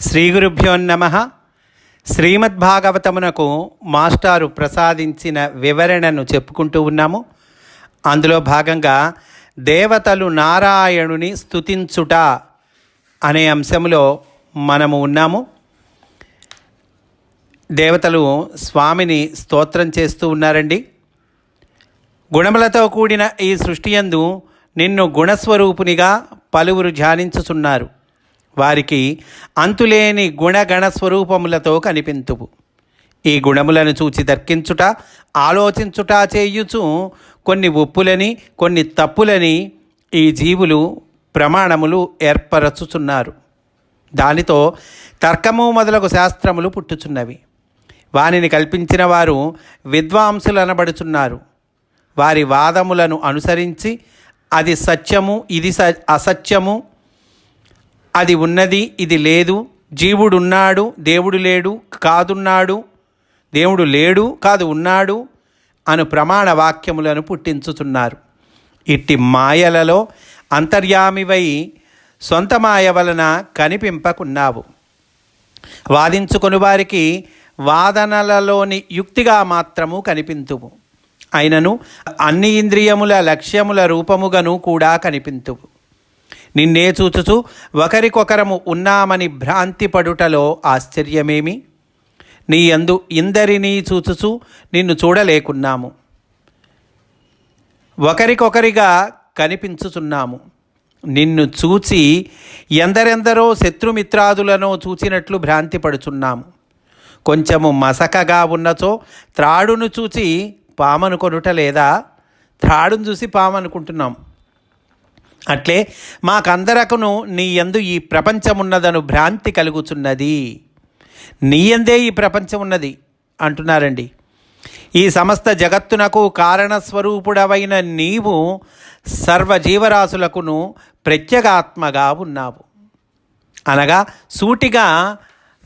శ్రీ గురుభ్యో నమ. శ్రీమద్భాగవతమునకు మాస్టారు ప్రసాదించిన వివరణను చెప్పుకుంటూ ఉన్నాము. అందులో భాగంగా దేవతలు నారాయణుని స్థుతించుట అనే అంశంలో మనము ఉన్నాము. దేవతలు స్వామిని స్తోత్రం చేస్తూ ఉన్నారండి. గుణములతో కూడిన ఈ సృష్టి యందు నిన్ను గుణస్వరూపునిగా పలువురు ధ్యానించుచున్నారు. వారికి అంతులేని గుణగణ స్వరూపములతో కనిపింతువు. ఈ గుణములను చూచి దర్కించుట ఆలోచించుట చేయుచు కొన్ని ఒప్పులని కొన్ని తప్పులని ఈ జీవులు ప్రమాణములు ఏర్పరచుచున్నారు. దానితో తర్కము మొదలగు శాస్త్రములు పుట్టుచున్నవి. వానిని కల్పించిన వారు విద్వాంసులు అనబడుచున్నారు వారి వాదములను అనుసరించి అది సత్యము ఇది స అసత్యము అది ఉన్నది ఇది లేదు. జీవుడున్నాడు దేవుడు లేడు కాదున్నాడు. దేవుడు లేడు కాదు ఉన్నాడు అను ప్రమాణ వాక్యములను పుట్టించుతున్నారు ఇట్టి మాయలలో అంతర్యామివై సొంత మాయ వలన కనిపింపకున్నావు. వాదించుకొని వారికి వాదనలలోని యుక్తిగా మాత్రము కనిపింతువు. అయినను అన్ని ఇంద్రియముల లక్ష్యముల రూపముగను కూడా కనిపింతువు. నిన్నే చూచుచు ఒకరికొకరము ఉన్నామని భ్రాంతి పడుటలో ఆశ్చర్యమేమి? నీ అందు ఇందరినీ చూచుచు నిన్ను చూడలేకున్నాము. ఒకరికొకరిగా కనిపించుచున్నాము. నిన్ను చూచి ఎందరెందరో శత్రుమిత్రాదులను చూచినట్లు భ్రాంతి పడుచున్నాము కొంచెము మసకగా ఉన్నచో త్రాడును చూచి పామనుకొనుట లేదా? త్రాడును చూసి పామనుకుంటున్నాం. అట్లే మాకందరకును నీ యందు ఈ ప్రపంచమున్నదను భ్రాంతి కలుగుచున్నది. నీ ఎందే ఈ ప్రపంచం ఉన్నది అంటున్నారండి. ఈ సమస్త జగత్తునకు కారణస్వరూపుడవైన నీవు సర్వజీవరాశులకును ప్రత్యేగాత్మగా ఉన్నావు. అనగా సూటిగా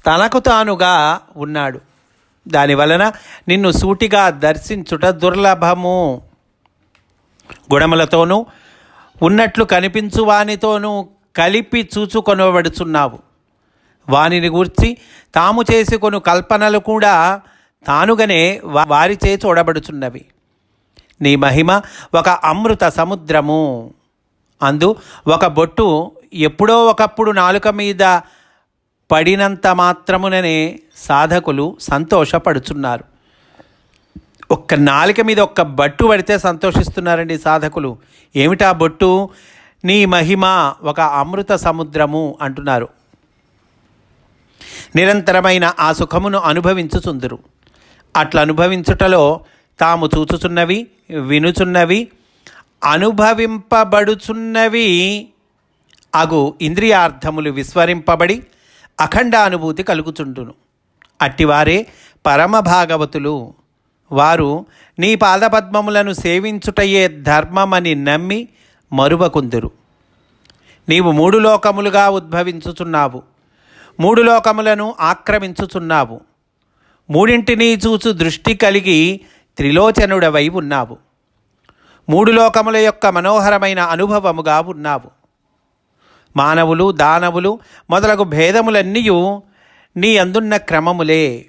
తనకు తానుగా ఉన్నాడు. దానివలన నిన్ను సూటిగా దర్శించుట దుర్లభము. గుణములతోనూ ఉన్నట్లు కనిపించు వానితోనూ కలిపి చూచుకొనబడుచున్నావు. వానిని గూర్చి తాము చేసుకొను కల్పనలు కూడా తానుగానే వారి వారిచే చూడబడుచున్నవి. నీ మహిమ ఒక అమృత సముద్రము. అందు ఒక బొట్టు ఎప్పుడో ఒకప్పుడు నాలుక మీద పడినంత మాత్రముననే సాధకులు సంతోషపడుచున్నారు. ఒక్క నాలుక మీద ఒక్క బట్టు పడితే సంతోషిస్తున్నారండి సాధకులు. ఏమిటా బొట్టు? నీ మహిమ ఒక అమృత సముద్రము అంటున్నారు. నిరంతరమైన ఆ సుఖమును అనుభవించుచుందురు. అట్లా అనుభవించుటలో తాము చూచుచున్నవి వినుచున్నవి అనుభవింపబడుచున్నవి అగు ఇంద్రియార్థములు విస్మరింపబడి అఖండ అనుభూతి కలుగుచుండును. అట్టివారే పరమ భాగవతులు. వారు నీ పాదపద్మములను సేవించుటయే ధర్మమని నమ్మి మరువకుందురు. నీవు మూడు లోకములుగా ఉద్భవించుచున్నావు. మూడు లోకములను ఆక్రమించుచున్నావు. మూడింటిని చూచు దృష్టి కలిగి త్రిలోచనుడవై ఉన్నావు. మూడు లోకముల యొక్క మనోహరమైన అనుభవముగా ఉన్నావు. మానవులు దానవులు మొదలగు భేదములన్నీయు నీ అందున్న క్రమములే.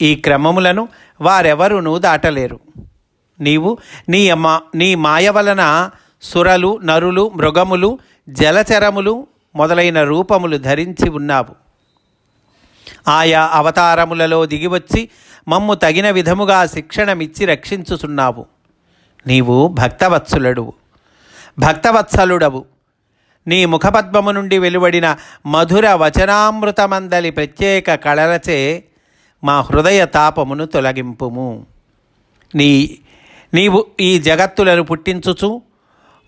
ఈ క్రమములను వారెవరునూ దాటలేరు. నీవు నీ మా నీ మాయ వలన సురలు నరులు మృగములు జలచరములు మొదలైన రూపములు ధరించి ఉన్నావు. ఆయా అవతారములలో దిగివచ్చి మమ్ము తగిన విధముగా శిక్షణమిచ్చి రక్షించుచున్నావు. నీవు భక్తవత్సలుడు. భక్తవత్సలుడవు. నీ ముఖపద్మము నుండి వెలువడిన మధుర వచనామృతమందలి ప్రత్యేక కళలచే మా హృదయ తాపమును తొలగింపుము. నీ నీవు ఈ జగత్తులను పుట్టించుచు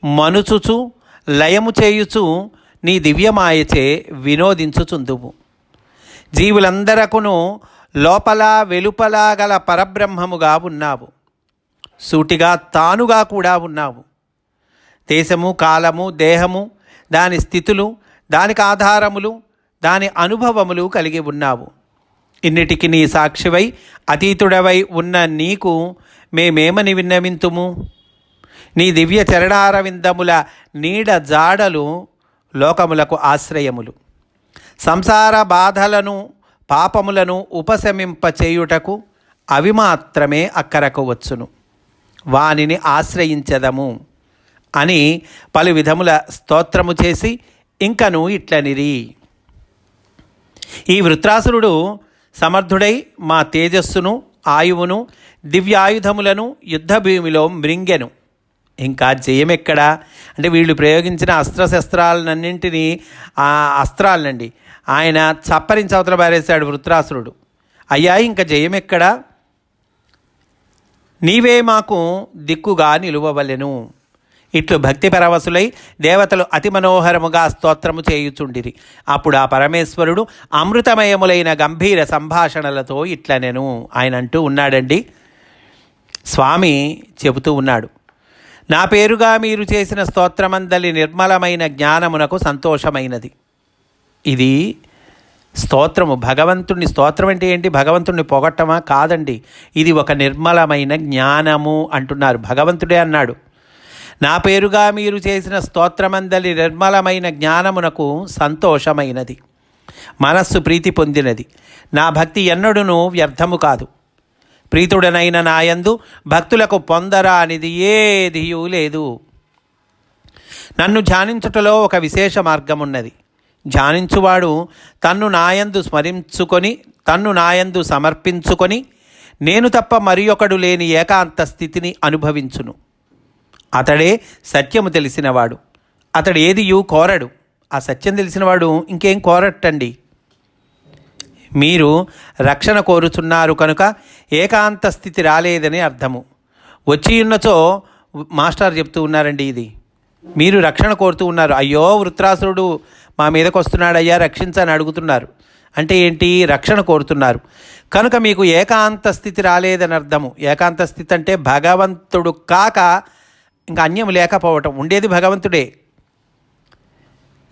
మనుచుచు లయము చేయుచు నీ దివ్యమాయచే వినోదించుచుందువు. జీవులందరకును లోపల వెలుపల గల పరబ్రహ్మముగా ఉన్నావు. సూటిగా తానుగా కూడా ఉన్నావు. దేశము కాలము దేహము దాని స్థితులు దానికి ఆధారములు దాని అనుభవములు కలిగి ఉన్నావు. ఇన్నిటికి నీ సాక్షివై అతీతుడవై ఉన్న నీకు మేమేమని విన్నవింతుము? నీ దివ్య చరణారవిందముల నీడ జాడలు లోకములకు ఆశ్రయములు. సంసార బాధలను పాపములను ఉపశమింపచేయుటకు అవి మాత్రమే అక్కరకు వచ్చును. వానిని ఆశ్రయించదము అని పలు విధముల స్తోత్రము చేసి ఇంకను ఇట్లనిరి. ఈ వృత్రాసురుడు సమర్థుడై మా తేజస్సును ఆయువును దివ్యాయుధములను యుద్ధభూమిలో మృంగెను. ఇంకా జయమెక్కడా? అంటే వీళ్ళు ప్రయోగించిన అస్త్రశస్త్రాలన్నింటినీ ఆ అస్త్రాలనండి. ఆయన చప్పరించి అవతల పారేశాడు వృత్రాసురుడు. అయ్యా ఇంకా జయమెక్కడా? నీవే మాకు దిక్కుగా నిలువవలెను. ఇట్లు భక్తి పరవశులై దేవతలు అతి మనోహరముగా స్తోత్రము చేయుచుండిరి. అప్పుడు ఆ పరమేశ్వరుడు అమృతమయములైన గంభీర సంభాషణలతో ఇట్లనెను. ఆయన అంటూ ఉన్నాడండి. స్వామి చెబుతూ ఉన్నాడు. నా పేరుగా మీరు చేసిన స్తోత్రమందలి నిర్మలమైన జ్ఞానమునకు సంతోషమైనది. ఇది స్తోత్రము. భగవంతుణ్ణి స్తోత్రం అంటే ఏంటి? భగవంతుణ్ణి పొగట్టమా? కాదండి. ఇది ఒక నిర్మలమైన జ్ఞానము అంటున్నారు. భగవంతుడే అన్నాడు. నా పేరుగా మీరు చేసిన స్తోత్రమందలి నిర్మలమైన జ్ఞానమునకు సంతోషమైనది. మనస్సు ప్రీతి పొందినది. నా భక్తి ఎన్నడును వ్యర్థము కాదు. ప్రీతుడనైన నాయందు భక్తులకు పొందరా అనేది ఏదియూ లేదు. నన్ను ధ్యానించుటలో ఒక విశేష మార్గం ఉన్నది ధ్యానించువాడు తన్ను నాయందు స్మరించుకొని తన్ను నాయందు సమర్పించుకొని నేను తప్ప మరి ఒకడు లేని ఏకాంత స్థితిని అనుభవించును. అతడే సత్యము తెలిసినవాడు. అతడు ఏదియు కోరడు. ఆ సత్యం తెలిసినవాడు ఇంకేం కోరట్టండి? మీరు రక్షణ కోరుచున్నారు కనుక ఏకాంత స్థితి రాలేదని అర్థము. వచ్చి ఉన్నచో మాస్టర్ చెప్తూ ఉన్నారండి ఇది. మీరు రక్షణ కోరుతూ ఉన్నారు. అయ్యో వృత్రాసురుడు మా మీదకు వస్తున్నాడయ్యా రక్షించని అడుగుతున్నారు. అంటే ఏంటి? రక్షణ కోరుతున్నారు. కనుక మీకు ఏకాంత స్థితి రాలేదని అర్థము ఏకాంత స్థితి అంటే భగవంతుడు కాక ఇంకా అన్యం లేకపోవటం ఉండేది భగవంతుడే.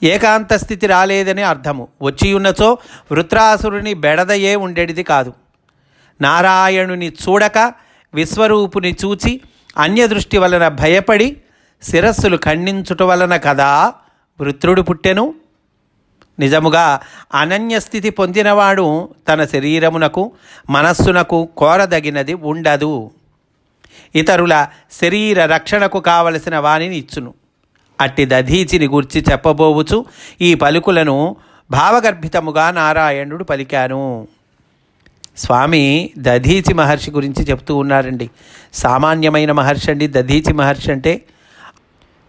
ఏకాంత స్థితి రాలేదని అర్థము. వచ్చి ఉన్నచో వృత్రాసురుని బెడదయే ఉండేది కాదు. నారాయణుని చూడక విశ్వరూపుని చూచి అన్యదృష్టి వలన భయపడి శిరస్సులు ఖండించుట వలన కదా వృత్రుడు పుట్టెను. నిజముగా అనన్యస్థితి పొందినవాడు తన శరీరమునకు మనస్సునకు కోరదగినది ఉండదు. ఇతరుల శరీర రక్షణకు కావలసిన వాణిని ఇచ్చును. అట్టి దధీచిని గూర్చి చెప్పబోవుచు ఈ పలుకులను భావగర్భితముగా నారాయణుడు పలికాను. స్వామి దధీచి మహర్షి గురించి చెప్తూ ఉన్నారండి. సామాన్యమైన మహర్షి అండి దధీచి మహర్షి అంటే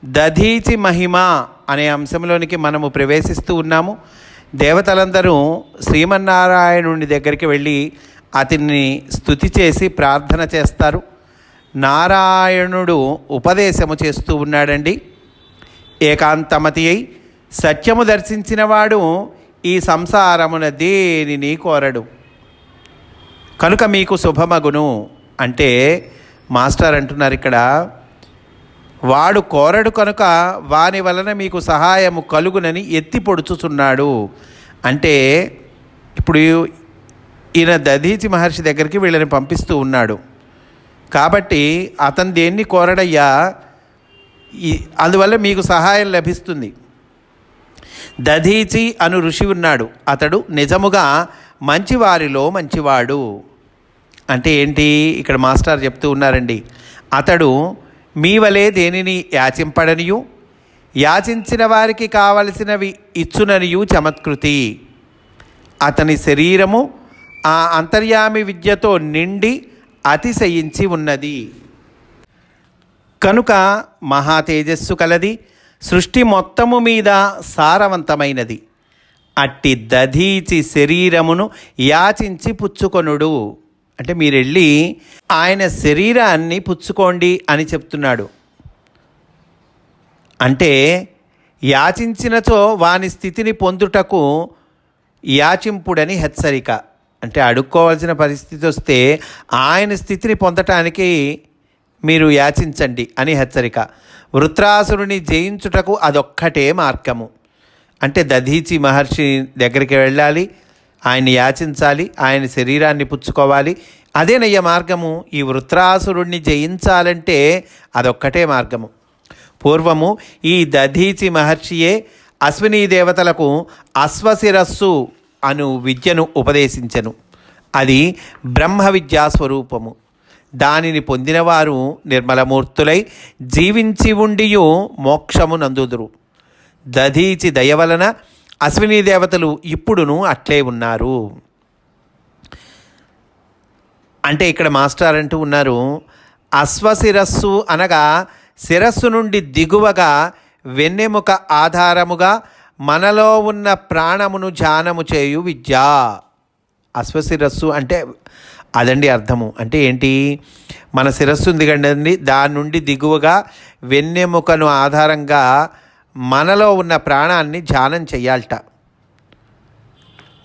దధీచి మహిమ అనే అంశంలోనికి మనము ప్రవేశిస్తూ ఉన్నాము. దేవతలందరూ శ్రీమన్నారాయణుని దగ్గరికి వెళ్ళి అతన్ని స్థుతి చేసి ప్రార్థన చేస్తారు. నారాయణుడు ఉపదేశము చేస్తూ ఉన్నాడండి. ఏకాంతమతి అయి సత్యము దర్శించినవాడు ఈ సంసారమున దేనిని కోరడు. కనుక మీకు శుభమగును అంటే మాస్టర్ అంటున్నారు ఇక్కడ. వాడు కోరడు కనుక వాని వలన మీకు సహాయము కలుగునని ఎత్తి పొడుచుచున్నాడు. అంటే ఇప్పుడు ఈయన దధీచి మహర్షి దగ్గరికి వీళ్ళని పంపిస్తూ ఉన్నాడు. కాబట్టి అతను దేన్ని కోరడయ్యా? అందువల్ల మీకు సహాయం లభిస్తుంది. దధీచి అను ఋషి ఉన్నాడు. అతడు నిజముగా మంచివారిలో మంచివాడు. అంటే ఏంటి? ఇక్కడ మాస్టర్ చెప్తూ ఉన్నారండి. అతడు మీ వలె దేనిని యాచింపడనియు? యాచించిన వారికి కావలసినవి ఇచ్చుననియు చమత్కృతి. అతని శరీరము ఆ అంతర్యామి విద్యతో నిండి అతిశయించి ఉన్నది. కనుక మహా తేజస్సు కలది సృష్టి మొత్తము మీద సారవంతమైనది. అట్టి దధీచి శరీరమును యాచించి పుచ్చుకొనుడు. అంటే మీరెళ్ళి ఆయన శరీరాన్ని పుచ్చుకోండి అని చెప్తున్నాడు. అంటే యాచించినచో వాని స్థితిని పొందుటకు యాచింపుడని హెచ్చరిక. అంటే అడుక్కోవాల్సిన పరిస్థితి వస్తే ఆయన స్థితిని పొందటానికి మీరు యాచించండి అని హెచ్చరిక. వృత్రాసురుని జయించుటకు అదొక్కటే మార్గము. అంటే దధీచి మహర్షి దగ్గరికి వెళ్ళాలి ఆయన యాచించాలి ఆయన శరీరాన్ని పుచ్చుకోవాలి. అదేనయ్య మార్గము. ఈ వృత్రాసురుణ్ణి జయించాలంటే అదొక్కటే మార్గము. పూర్వము ఈ దధీచి మహర్షియే అశ్వినీ దేవతలకు అశ్వశిరస్సు అను విద్యను ఉపదేశించెను. అది బ్రహ్మ విద్యా స్వరూపము. దానిని పొందినవారు నిర్మలమూర్తులై జీవించి ఉండియు మోక్షము నందుదురు దధీచి దయ వలన అశ్వినీ దేవతలు ఇప్పుడును అట్లే ఉన్నారు. అంటే ఇక్కడ మాస్టర్ అంటూ ఉన్నారు అశ్వశిరస్సు అనగా శిరస్సు నుండి దిగువగా వెన్నెముక ఆధారముగా మనలో ఉన్న ప్రాణమును ధ్యానము చేయు విద్య. అశ్వశిరస్సు అంటే అదండి అర్థము. అంటే ఏంటి? మన శిరస్సు ఉంది కండి దాని నుండి దిగువగా వెన్నెముకను ఆధారంగా మనలో ఉన్న ప్రాణాన్ని ధ్యానం చెయ్యాలట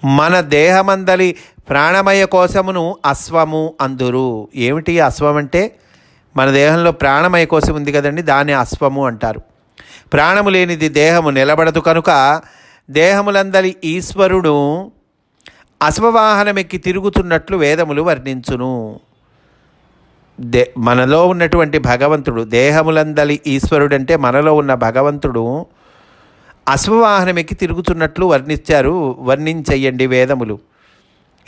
మన దేహమందలి ప్రాణమయ కోశమును అశ్వము అందురు. ఏమిటి అశ్వం అంటే మన దేహంలో ప్రాణమయ కోశం ఉంది కదండి దాన్ని అశ్వము అంటారు. ప్రాణము లేనిది దేహము నిలబడదు కనుక దేహములందలి ఈశ్వరుడు అశ్వవాహనమెక్కి తిరుగుతున్నట్లు వేదములు వర్ణించును. దే మనలో ఉన్నటువంటి భగవంతుడు దేహములందలి ఈశ్వరుడు అంటే మనలో ఉన్న భగవంతుడు అశ్వవాహనమెక్కి తిరుగుతున్నట్లు వర్ణించారు వర్ణించెయ్యండి వేదములు.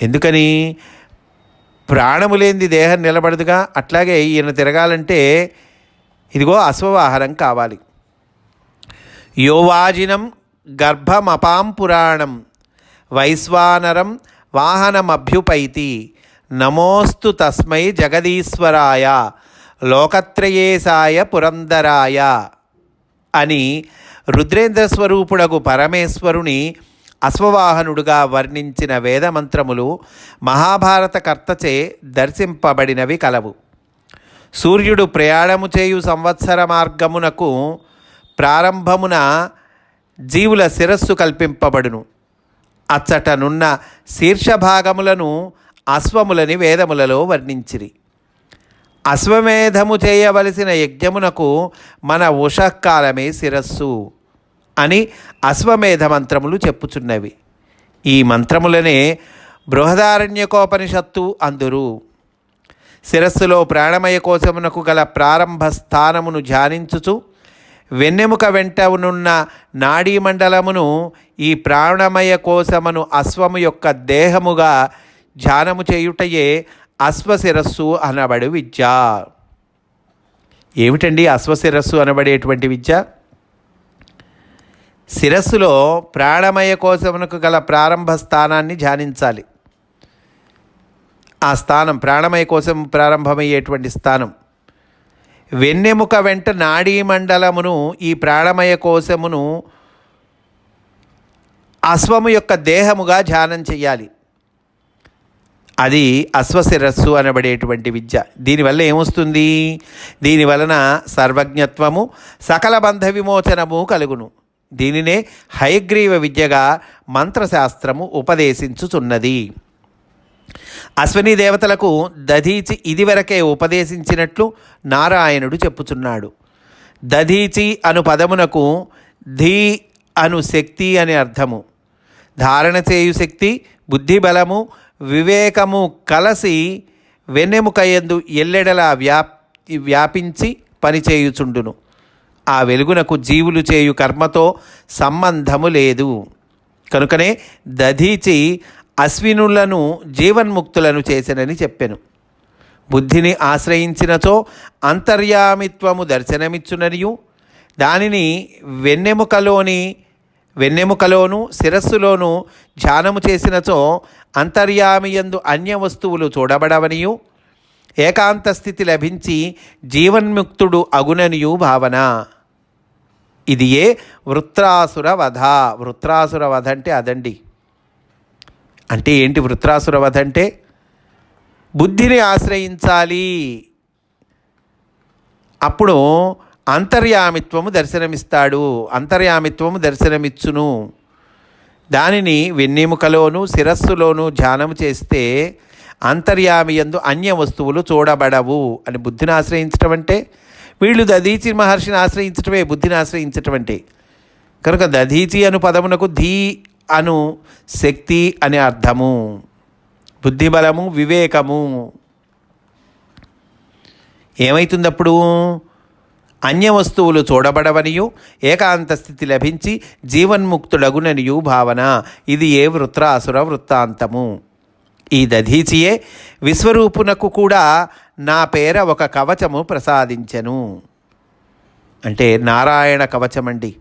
ఎందుకని? ప్రాణము లేనిది దేహం నిలబడదుగా అట్లాగే ఈయన తిరగాలంటే ఇదిగో అశ్వవాహనం కావాలి. యోవాజినం గర్భమపాం పురాణం వైశ్వానరం వాహనమభ్యుపైతి నమోస్తు తస్మై జగదీశ్వరాయ లోకత్రయేశాయ పురందరాయ అని రుద్రేంద్ర స్వరూపుడకు పరమేశ్వరుని అశ్వవాహనుడుగా వర్ణించిన వేదమంత్రములు మహాభారత కర్తచే దర్శింపబడినవి కలవు. సూర్యుడు ప్రయాణము చేయు సంవత్సర మార్గమునకు ప్రారంభమున జీవుల శిరస్సు కల్పింపబడును. అచ్చటనున్న శీర్షభాగములను అశ్వములని వేదములలో వర్ణించిరి. అశ్వమేధము చేయవలసిన యజ్ఞమునకు మన ఉషకాలమే శిరస్సు అని అశ్వమేధ మంత్రములు చెప్పుచున్నవి. ఈ మంత్రములనే బృహదారణ్యకోపనిషత్తు అందురు. శిరస్సులో ప్రాణమయ కోశమునకు గల ప్రారంభ స్థానమును ధ్యానించుచు వెన్నెముక వెంట ఉన్న నాడీ మండలమును ఈ ప్రాణమయ కోశమును అశ్వము యొక్క దేహముగా ధ్యానము చేయుటయే అశ్వశిరస్సు అనబడు విద్య. ఏమిటండి అశ్వశిరస్సు అనబడేటువంటి విద్య? శిరస్సులో ప్రాణమయ కోశమునకు గల ప్రారంభ స్థానాన్ని ధ్యానించాలి. ఆ స్థానం ప్రాణమయ కోసం ప్రారంభమయ్యేటువంటి స్థానం. వెన్నెముక వెంట నాడీ మండలమును ఈ ప్రాణమయ కోశమును అశ్వము యొక్క దేహముగా ధ్యానం చేయాలి అది అశ్వశిరస్సు అనబడేటువంటి విద్య. దీనివల్ల ఏమొస్తుంది? దీనివలన సర్వజ్ఞత్వము సకల బంధ విమోచనము కలుగును. దీనినే హయగ్రీవ విద్యగా మంత్రశాస్త్రము ఉపదేశించుచున్నది. అశ్విని దేవతలకు దధీచి ఇదివరకే ఉపదేశించినట్లు నారాయణుడు చెప్పుచున్నాడు. దధీచి అను పదమునకు ధీ అను శక్తి అని అర్థము. ధారణ చేయు శక్తి బుద్ధిబలము వివేకము కలసి వెన్నెముకయందు ఎల్లెడలా వ్యాప్ వ్యాపించి పనిచేయుచుండును ఆ వెలుగునకు జీవులు చేయు కర్మతో సంబంధము లేదు. కనుకనే దధీచి అశ్వినులను జీవన్ముక్తులను చేసెనని చెప్పెను. బుద్ధిని ఆశ్రయించినచో అంతర్యామిత్వము దర్శనమిచ్చుననియు. దానిని వెన్నెముకలోని వెన్నెముకలోను శిరస్సులోను ధ్యానము చేసినచో అంతర్యామియందు అన్య వస్తువులు చూడబడవనియు. ఏకాంత స్థితి లభించి జీవన్ముక్తుడు అగుననియు భావన. ఇది ఏ వృత్రాసుర వధ. వృత్రాసుర వధ అంటే అదండి. అంటే ఏంటి వృత్రాసుర వధ అంటే బుద్ధిని ఆశ్రయించాలి. అప్పుడు అంతర్యామిత్వము దర్శనమిస్తాడు. అంతర్యామిత్వము దర్శనమిచ్చును. దానిని వెన్నెముకలోను శిరస్సులోను ధ్యానము చేస్తే అంతర్యామి ఎందు అన్య వస్తువులు చూడబడవు అని బుద్ధిని ఆశ్రయించటం అంటే? వీళ్ళు దధీచి మహర్షిని ఆశ్రయించటమే బుద్ధిని ఆశ్రయించటం అంటే? కనుక దధీచి అను పదమునకు ధీ అను శక్తి అని అర్థము బుద్ధిబలము వివేకము. ఏమవుతుంది అప్పుడు అన్య వస్తువులు చూడబడవనియు ఏకాంత స్థితి లభించి జీవన్ముక్తుడగుననియు భావన. ఇది ఏ వృత్రాసుర వృత్తాంతము? ఈ దధీచియే విశ్వరూపునకు కూడా నా పేర ఒక కవచము ప్రసాదించెను. అంటే నారాయణ కవచమండి.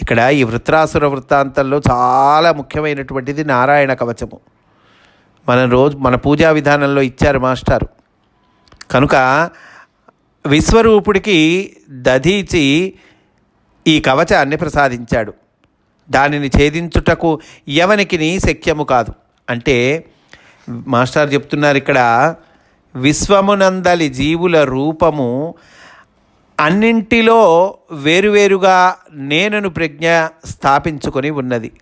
ఇక్కడ ఈ వృత్రాసుర వృత్తాంతంలో చాలా ముఖ్యమైనటువంటిది నారాయణ కవచము. మన రోజు మన పూజా విధానంలో ఇచ్చారు మాస్టారు. కనుక విశ్వరూపుడికి దధీచి ఈ కవచాన్ని ప్రసాదించాడు. దానిని ఛేదించుటకు ఎవనికి శక్యము కాదు. అంటే మాస్టర్ చెప్తున్నారు ఇక్కడ విశ్వమునందలి జీవుల రూపము అన్నింటిలో వేరువేరుగా నేనను ప్రజ్ఞ స్థాపించుకొని ఉన్నది.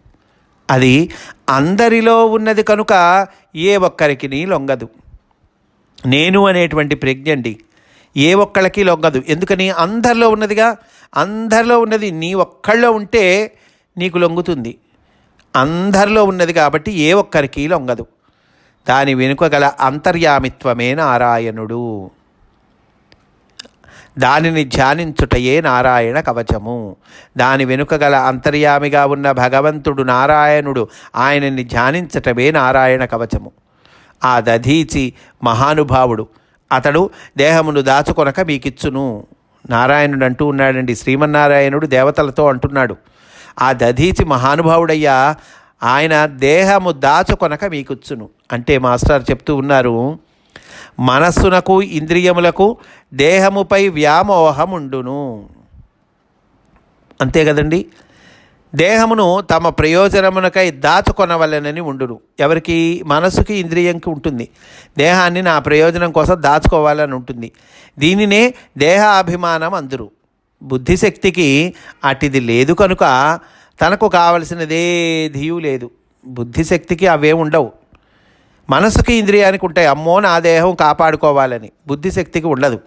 అది అందరిలో ఉన్నది కనుక ఏ ఒక్కరికి లొంగదు. నేను అనేటువంటి ప్రజ్ఞ అండి. ఏ ఒక్కళ్ళకి లొంగదు. ఎందుకని? అందరిలో ఉన్నదిగా? అందరిలో ఉన్నది నీ ఒక్కళ్ళలో ఉంటే నీకు లొంగుతుంది. అందరిలో ఉన్నది కాబట్టి ఏ ఒక్కరికి లొంగదు. దాని వెనుక గల అంతర్యామిత్వమే నారాయణుడు. దానిని ధ్యానించుటయే నారాయణ కవచము. దాని వెనుక గల అంతర్యామిగా ఉన్న భగవంతుడు నారాయణుడు ఆయనని ధ్యానించటమే నారాయణ కవచము. ఆ దధీచి మహానుభావుడు అతడు దేహమును దాచుకొనక మీకిచ్చును. నారాయణుడు అంటూ ఉన్నాడండి శ్రీమన్నారాయణుడు దేవతలతో అంటున్నాడు. ఆ దధీచి మహానుభావుడయ్యా ఆయన దేహము దాచుకొనక మీకిచ్చును. అంటే మాస్టర్ చెప్తూ ఉన్నారు మనస్సునకు ఇంద్రియములకు దేహముపై వ్యామోహముండును. అంతే కదండి? దేహమును తమ ప్రయోజనమునకై దాచుకొనవలెనని ఉండును. ఎవరికి? మనసుకి ఇంద్రియంకి ఉంటుంది. దేహాన్ని నా ప్రయోజనం కోసం దాచుకోవాలని ఉంటుంది. దీనినే దేహాభిమానం అందరు. బుద్ధిశక్తికి అటిది లేదు కనుక తనకు కావలసినదేధియూ లేదు. బుద్ధిశక్తికి అవే ఉండవు. మనసుకి ఇంద్రియానికి ఉంటాయి అమ్మో నా దేహం కాపాడుకోవాలని బుద్ధిశక్తికి ఉండదు.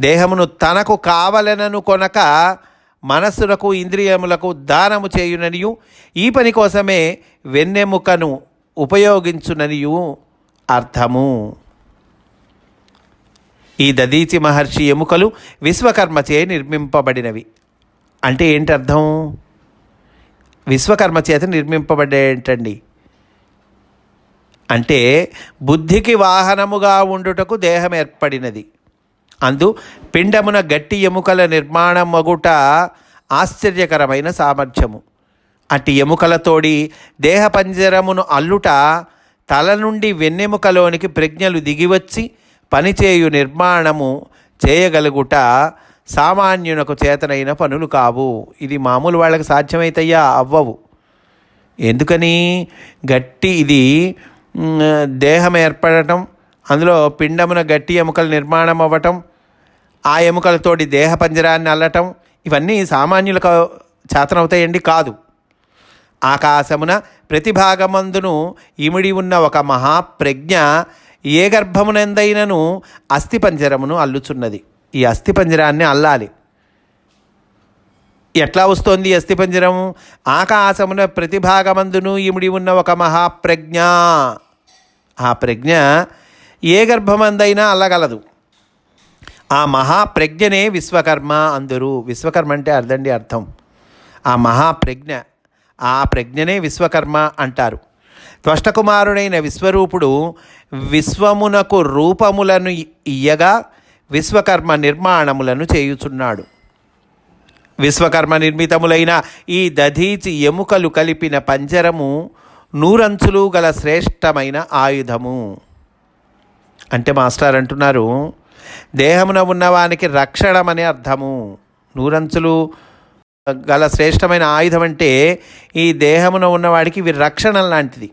దేహమును తనకు కావలనను కొనక మనస్సులకు ఇంద్రియములకు దానము చేయుననియు ఈ పని కోసమే వెన్నెముకను ఉపయోగించుననియు అర్థము. ఈ దదీచి మహర్షి ఎముకలు విశ్వకర్మచే నిర్మింపబడినవి. అంటే ఏంటి అర్థం విశ్వకర్మ చేత నిర్మింపబడేటండి. అంటే బుద్ధికి వాహనముగా ఉండుటకు దేహం ఏర్పడినది. అందు పిండమున గట్టి ఎముకల నిర్మాణం మగుట ఆశ్చర్యకరమైన సామర్థ్యము. అట్టి ఎముకలతోడి దేహ పంజరమును అల్లుట తల నుండి వెన్నెముకలోనికి ప్రజ్ఞలు దిగివచ్చి పనిచేయు నిర్మాణము చేయగలుగుట సామాన్యునకు చేతనైన పనులు కావు. ఇది మామూలు వాళ్ళకి సాధ్యమైతయ్యా? అవ్వవు. ఎందుకని? గట్టి ఇది దేహం ఏర్పడటం అందులో పిండమున గట్టి ఎముకలు నిర్మాణం అవ్వటం ఆ ఎముకలతోటి దేహ పంజరాన్ని అల్లటం ఇవన్నీ సామాన్యులకు చేతనవుతాయండి కాదు. ఆకాశమున ప్రతిభాగమందును ఇమిడి ఉన్న ఒక మహాప్రజ్ఞ ఏ గర్భమునందైనను అస్థిపంజరమును అల్లుచున్నది. ఈ అస్థిపంజరాన్ని అల్లాలి. ఎట్లా వస్తోంది అస్థిపంజరం ఆకాశమున ప్రతిభాగమందును ఇమిడి ఉన్న ఒక మహాప్రజ్ఞ. ఆ ప్రజ్ఞ ఏ గర్భమందైనా అల్లగలదు. ఆ మహాప్రజ్ఞనే విశ్వకర్మ అందరూ. విశ్వకర్మ అంటే అర్థండి అర్థం. ఆ మహాప్రజ్ఞ ఆ ప్రజ్ఞనే విశ్వకర్మ అంటారు. త్వష్టకుమారుడైన విశ్వరూపుడు విశ్వమునకు రూపములను ఇయ్యగా విశ్వకర్మ నిర్మాణములను చేయుచున్నాడు. విశ్వకర్మ నిర్మితములైన ఈ దధీచి ఎముకలు కలిపిన పంజరము నూరంచులు గల శ్రేష్టమైన ఆయుధము. అంటే మాస్టర్ అంటున్నారు దేహమున ఉన్నవానికి రక్షణమనే అర్థము. నూరంచులు గల శ్రేష్టమైన ఆయుధం అంటే ఈ దేహమున ఉన్నవాడికి ఇవి రక్షణ లాంటిది.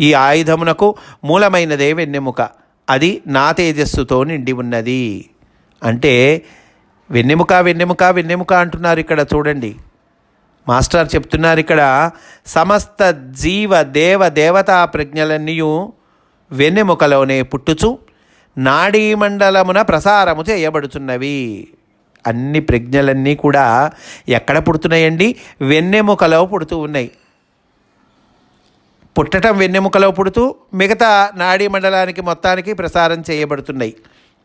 ఈ ఆయుధమునకు మూలమైనదే వెన్నెముక. అది నా తేజస్సుతో నిండి ఉన్నది. అంటే వెన్నెముక వెన్నెముక వెన్నెముక అంటున్నారు ఇక్కడ చూడండి. మాస్టర్ చెప్తున్నారు ఇక్కడ సమస్త జీవ దేవ దేవతా ప్రజ్ఞలన్నీ వెన్నెముకలోనే పుట్టుచు నాడీ మండలమున ప్రసారము చేయబడుతున్నవి అన్ని ప్రజ్ఞలన్నీ కూడా ఎక్కడ పుడుతున్నాయండి? వెన్నెముకలో పుడుతూ ఉన్నాయి. పుట్టటం వెన్నెముకలో పుడుతూ మిగతా నాడీ మండలానికి మొత్తానికి ప్రసారం చేయబడుతున్నాయి.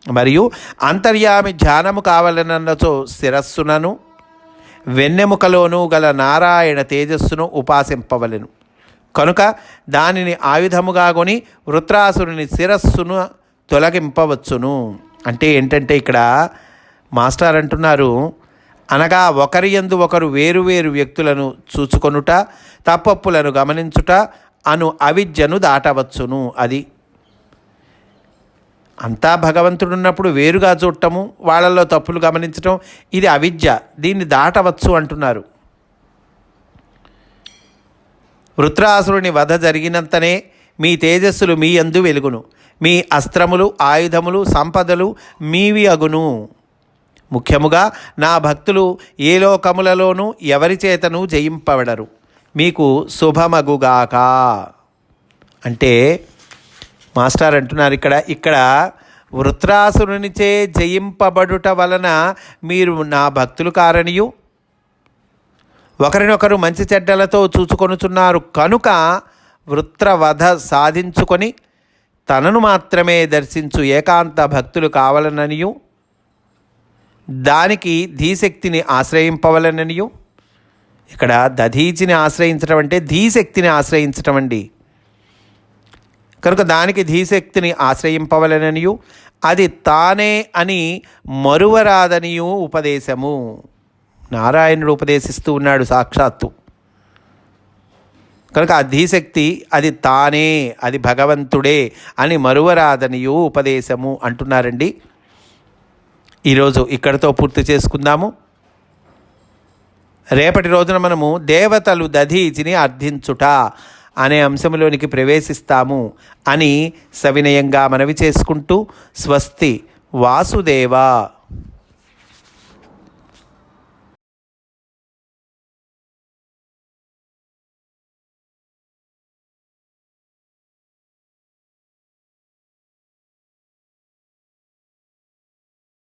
మరియు అంతర్యామి ధ్యానము కావాలనన్నచో శిరస్సునను వెన్నెముకలోనూ గల నారాయణ తేజస్సును ఉపాసింపవలెను. కనుక దానిని ఆయుధముగా కొని వృత్రాసురుని శిరస్సును తొలగింపవచ్చును. అంటే ఏంటంటే ఇక్కడ మాస్టర్ అంటున్నారు అనగా ఒకరి యందు ఒకరు వేరువేరు వ్యక్తులను చూచుకొనుట తప్పప్పులను గమనించుట అను అవిద్యను దాటవచ్చును. అది అంతా భగవంతుడు ఉన్నప్పుడు వేరుగా చూడటము వాళ్ళల్లో తప్పులు గమనించటం ఇది అవిద్య. దీన్ని దాటవచ్చు అంటున్నారు. వృత్రాసురుని వధ జరిగినంతనే మీ తేజస్సులు మీ యందు వెలుగును. మీ అస్త్రములు ఆయుధములు సంపదలు మీవి అగును. ముఖ్యముగా నా భక్తులు ఏ లోకములలోనూ ఎవరి చేతను జయింపబడరు. మీకు శుభమగుగాక. అంటే మాస్టర్ అంటున్నారు ఇక్కడ ఇక్కడ వృత్రాసురునిచే జయింపబడుట వలన మీరు నా భక్తులు కారనియు. ఒకరినొకరు మంచి చెడ్డలతో చూచుకొనుచున్నారు. కనుక వృత్రవధ సాధించుకొని తనను మాత్రమే దర్శించు ఏకాంత భక్తులు కావాలననియు. దానికి ధీశక్తిని ఆశ్రయింపవలననియు. ఇక్కడ దధీచిని ఆశ్రయించడం అంటే ధీశక్తిని ఆశ్రయించటం అండి. కనుక దానికి ధీశక్తిని ఆశ్రయింపవలననియు అది తానే అని మరువరాదనియు ఉపదేశము. నారాయణుడు ఉపదేశిస్తూ ఉన్నాడు సాక్షాత్తు. కనుక ఆ ధీశక్తి అది తానే అది భగవంతుడే అని మరువరాదనియు ఉపదేశము అంటున్నారండి. ఈరోజు ఇక్కడితో పూర్తి చేసుకుందాము. రేపటి రోజున మనము దేవతలు దధీచిని అర్థించుట అనే అంశంలోనికి ప్రవేశిస్తాము అని సవినయంగా మనవి చేసుకుంటూ స్వస్తి వాసుదేవ.